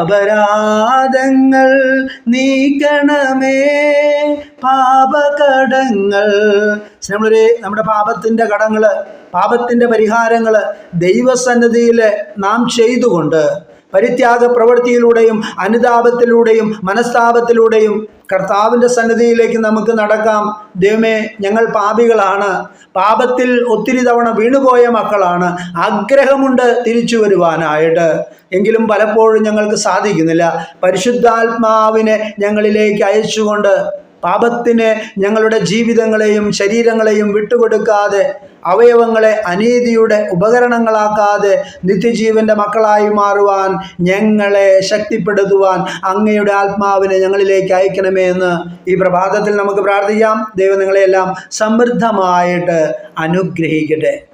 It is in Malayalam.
അപരാധങ്ങൾ നീക്കണമേ. പാപകടങ്ങൾ. നമ്മളൊരു നമ്മുടെ പാപത്തിന്റെ കടങ്ങൾ പാപത്തിന്റെ പരിഹാരങ്ങൾ ദൈവസന്നിധിയിൽ നാം ചെയ്തുകൊണ്ട് പരിത്യാഗ പ്രവൃത്തിയിലൂടെയും അനുതാപത്തിലൂടെയും മനസ്താപത്തിലൂടെയും കർത്താവിന്റെ സന്നിധിയിലേക്ക് നമുക്ക് നടക്കാം. ദൈവമേ ഞങ്ങൾ പാപികളാണ്. പാപത്തിൽ ഒത്തിരി തവണ വീണുപോയ മക്കളാണ്. ആഗ്രഹമുണ്ട് തിരിച്ചു വരുവാനായിട്ട്. എങ്കിലും പലപ്പോഴും ഞങ്ങൾക്ക് സാധിക്കുന്നില്ല. പരിശുദ്ധാത്മാവിനെ ഞങ്ങളിലേക്ക് അയച്ചുകൊണ്ട് പാപത്തിന് ഞങ്ങളുടെ ജീവിതങ്ങളെയും ശരീരങ്ങളെയും വിട്ടുകൊടുക്കാതെ അവയവങ്ങളെ അനീതിയുടെ ഉപകരണങ്ങളാക്കാതെ നിത്യജീവന്റെ മക്കളായി മാറുവാൻ ഞങ്ങളെ ശക്തിപ്പെടുത്തുവാൻ അങ്ങയുടെ ആത്മാവിനെ ഞങ്ങളിലേക്ക് അയക്കണമേ എന്ന് ഈ പ്രഭാതത്തിൽ നമുക്ക് പ്രാർത്ഥിക്കാം. ദൈവം നിങ്ങളെയെല്ലാം സമൃദ്ധമായിട്ട് അനുഗ്രഹിക്കട്ടെ.